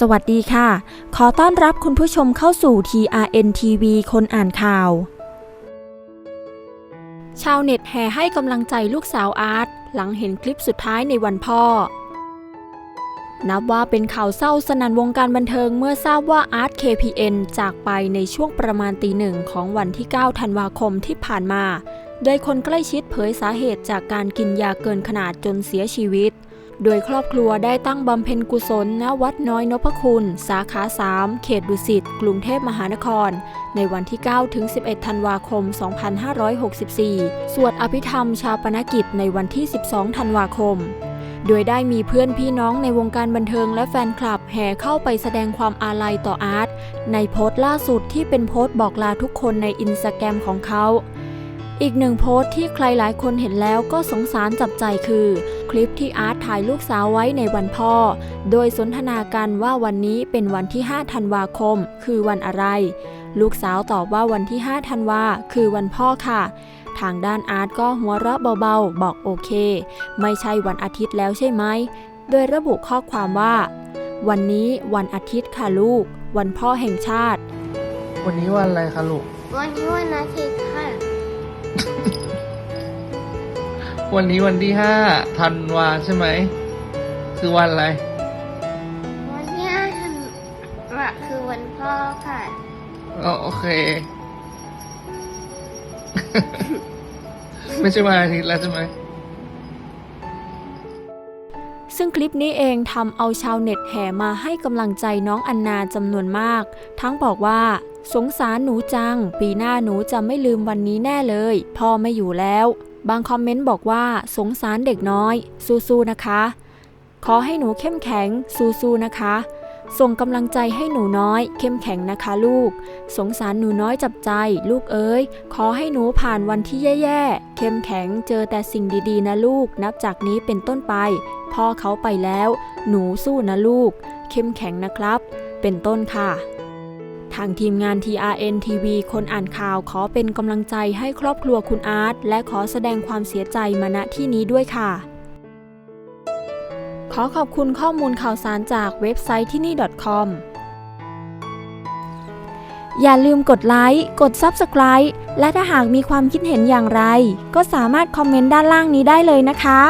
สวัสดีค่ะ ขอต้อนรับคุณผู้ชมเข้าสู่ TRN TV คนอ่านข่าว ชาวเน็ตแห่ให้กำลังใจลูกสาวอาร์ตหลังเห็นคลิปสุดท้ายในวันพ่อ นับว่าเป็นข่าวเศร้าสนันวงการบันเทิงเมื่อทราบว่าอาร์ต KPN จากไปในช่วงประมาณตีหนึ่งของวันที่ 9 ธันวาคมที่ผ่านมา โดยคนใกล้ชิดเผยสาเหตุจากการกินยาเกินขนาดจนเสียชีวิต โดยครอบครัวได้ตั้งบำเพ็ญกุศลณวัดน้อยนพคุณ สาขา 3 เขตดุสิต กรุงเทพมหานคร ในวันที่ 9 ถึง 11 ธันวาคม 2564 สวดอภิธรรมชาปนกิจในวันที่ 12 ธันวาคม โดยได้มีเพื่อนพี่น้องในวงการบันเทิงและแฟนคลับแห่เข้าไปแสดงความอาลัยต่ออาร์ตในโพสต์ล่าสุดที่เป็นโพสต์บอกลาทุกคนในอินสตาแกรมของเขา อีกหนึ่งโพสต์ที่ใครหลายคนเห็นแล้วก็สงสารจับใจคือ คลิปที่อาร์ตถ่ายลูกสาวไว้ในวันพ่อ โดยสนทนากันว่าวันนี้เป็นวันที่ 5 ธันวาคม คือวันอะไร ลูกสาวตอบว่าวันที่ 5 ธันวาคือวันพ่อค่ะ ทางด้านอาร์ตก็หัวเราะเบาๆ บอกโอเค ไม่ใช่วันอาทิตย์แล้วใช่ไหม โดยระบุข้อความว่า วันนี้วันอาทิตย์ค่ะลูก วันพ่อแห่งชาติ วันนี้วันอะไรคะลูก วันนี้วันอาทิตย์ค่ะ วันนี้วันที่ห้าธันวาใช่ไหม คือวันอะไร วันที่ห้าธันวาคือวันพ่อค่ะอ๋อโอเค ไม่ใช่วันอาทิตย์แล้วใช่ไหมซึ่งคลิปนี้เองทำเอาชาวเน็ตแห่มาให้กำลังใจน้องอันนาจำนวนมาก ทั้งบอกว่า สงสารหนูจัง ปีหน้าหนูจะไม่ลืมวันนี้แน่เลย พ่อไม่อยู่แล้ว บางคอมเมนต์บอกว่าสงสารเด็กน้อย สู้ๆนะคะ ขอให้หนูเข้มแข็ง สู้ๆนะคะ ส่งกำลังใจให้หนูน้อย เข้มแข็งนะคะลูก สงสารหนูน้อยจับใจ ลูกเอ๋ย ขอให้หนูผ่านวันที่แย่ๆ เข้มแข็งเจอแต่สิ่งดีๆ นะลูก นับจากนี้เป็นต้นไป พ่อเขาไปแล้ว หนูสู้นะลูก เข้มแข็งนะครับ เป็นต้นค่ะ ทางทีมงาน TRN TV คนอ่านข่าวขอเป็นกำลังใจให้ครอบครัวคุณอาร์ตและขอแสดงความเสียใจมาณที่นี้ด้วยค่ะ ขอขอบคุณข้อมูลข่าวสารจากเว็บไซต์ที่นี่ .com อย่าลืมกดไลค์ กด Subscribe และถ้าหากมีความคิดเห็นอย่างไร ก็สามารถคอมเมนต์ด้านล่างนี้ได้เลยนะคะ